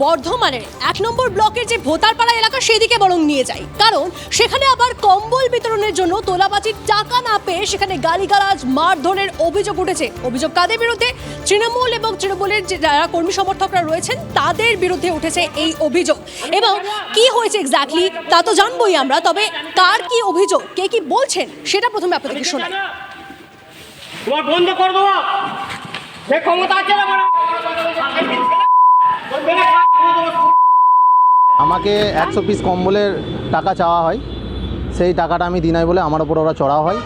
বর্ধমানের এক নম্বর ব্লকের যে ভোতারপাড়া এলাকা, সেদিকে বরং নিয়ে যাই। কারণ সেখানে আবার কম্বল বিতরণের জন্য তোলাবাজির টাকা না পেয়ে সেখানে গালিগালাজ, মারধরের অভিযোগ উঠেছে। অভিযোগ কাদের বিরুদ্ধে? তৃণমূল এবং তৃণমূলের যারা কর্মী সমর্থকরা রয়েছেন, তাদের বিরুদ্ধে উঠেছে এই অভিযোগ। এবং কি হয়েছে এক্স্যাক্টলি তা তো জানবোই আমরা, তবে কার কি অভিযোগ, কে কি বলছেন, সেটা প্রথমে আপনাদেরকে শোনাই। তোমার বন্ধ করে দেবো। সে ক্ষমতা আছে না বলো? ওই মেরে খা- করে দেবো। আমাকে একশো পিস কম্বলের টাকা চাওয়া হয়। সেই টাকাটা আমি দিনাই বলে আমার ওপর ওরা চড়াও হয়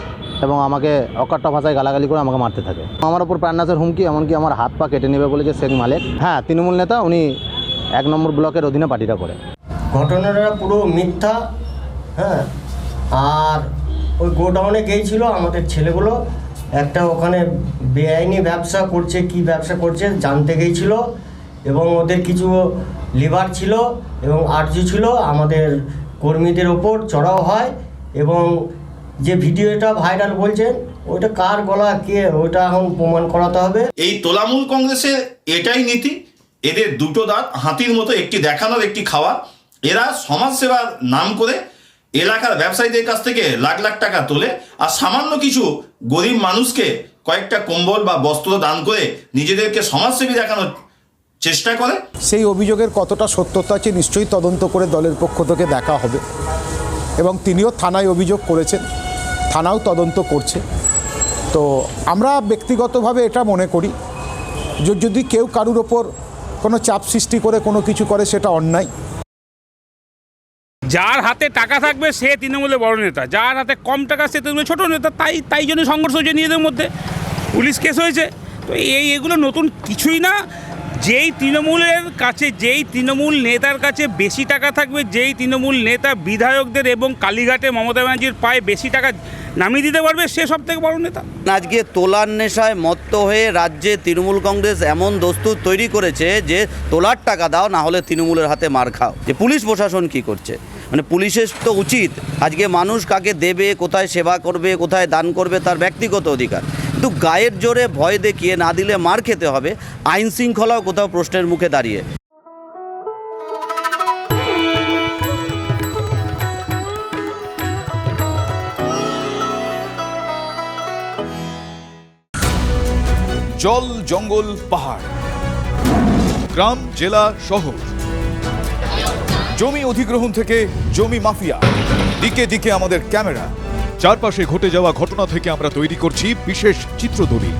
এবং আমাকে অকাট্য ভাষায় গালাগালি করে আমাকে মারতে থাকে। আমার ওপর প্রাণনাশের হুমকি, এমনকি আমার হাত পা কেটে নেবে বলে যে শেখ মালিক। হ্যাঁ তৃণমূল নেতা উনি এক নম্বর ব্লকের অধীনে পার্টিটা করে। ঘটনাটা পুরো মিথ্যা হ্যাঁ? আর ওই গোডাউনে গিয়েছিল আমাদের ছেলেগুলো। একটা ওখানে বেআইনি ব্যবসা করছে, কি ব্যবসা করছে জানতে গিয়েছিল। এবং ওদের কিছু লিভার ছিল এবং আর্য ছিল, আমাদের কর্মীদের ওপর চড়াও হয় এবং যে ভিডিওটা ভাইরাল বলছেন, ওইটা কার গলা, কে, ওইটা এখন প্রমাণ করাতে হবে। এই তোলামূল কংগ্রেসের এটাই নীতি, এদের দুটো দাঁত হাতির মতো, একটি দেখানোর, একটি খাওয়া এরা সমাজসেবার নাম করে এলাকার ব্যবসায়ীদের কাছ থেকে লাখ লাখ টাকা তোলে আর সামান্য কিছু গরিব মানুষকে কয়েকটা কম্বল বা বস্ত্র দান করে নিজেদেরকে সমাজসেবী দেখানোর চেষ্টা করে? সেই অভিযোগের কতটা সত্যতা আছে নিশ্চয়ই তদন্ত করে দলের পক্ষ থেকে দেখা হবে। এবং তিনিও থানায় অভিযোগ করেছেন থানাও তদন্ত করছে। তো আমরা ব্যক্তিগতভাবে এটা মনে করি যে যদি কেউ কারুর ওপর কোনো চাপ সৃষ্টি করে কোনো কিছু করে সেটা অন্যায়। যার হাতে টাকা থাকবে সে তৃণমূলের বড় নেতা। যার হাতে কম টাকা সে তৃণমূলের ছোট নেতা। তাই তাই জন্য সংঘর্ষ হয়েছে নিজেদের মধ্যে। পুলিশ কেস হয়েছে। তো এই এগুলো নতুন কিছুই না। যেই তৃণমূলের কাছে, যেই তৃণমূল নেতার কাছে বেশি টাকা থাকবে, যেই তৃণমূল নেতা বিধায়কদের এবং কালীঘাটে মমতা ব্যানার্জির পায়ে বেশি টাকা নামিয়ে দিতে পারবে, সে সব থেকে বড় নেতা। আজকে তোলার নেশায় মত্ত হয়ে রাজ্যে তৃণমূল কংগ্রেস এমন দস্তুর তৈরি করেছে যে তোলার টাকা দাও, না হলে তৃণমূলের হাতে মার খাও। যে পুলিশ প্রশাসন কি করছে? মানে পুলিশের তো উচিত। আজকে মানুষ কাকে দেবে, কোথায় সেবা করবে, কোথায় দান করবে, তার ব্যক্তিগত অধিকার। কিন্তু গায়ের জোরে ভয় দেখিয়ে না দিলে মার খেতে হবে। আইন শৃঙ্খলাও কোথাও প্রশ্নের মুখে দাঁড়িয়ে। জল জঙ্গল পাহাড়। গ্রাম, জেলা, শহর। জমি অধিগ্রহণ থেকে জমি মাফিয়া। দিকে দিকে আমাদের ক্যামেরা। চারপাশে ঘটে যাওয়া ঘটনা থেকে আমরা তৈরি করছি বিশেষ চিত্রদলিল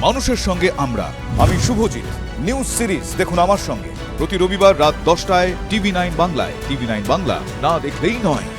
মানুষের সঙ্গে আমরা। আমি শুভজিৎ। নিউজ সিরিজ দেখুন আমার সঙ্গে। প্রতি রবিবার রাত দশটায় টিভি নাইন বাংলায়। টিভি নাইন বাংলা না দেখলেই নয়।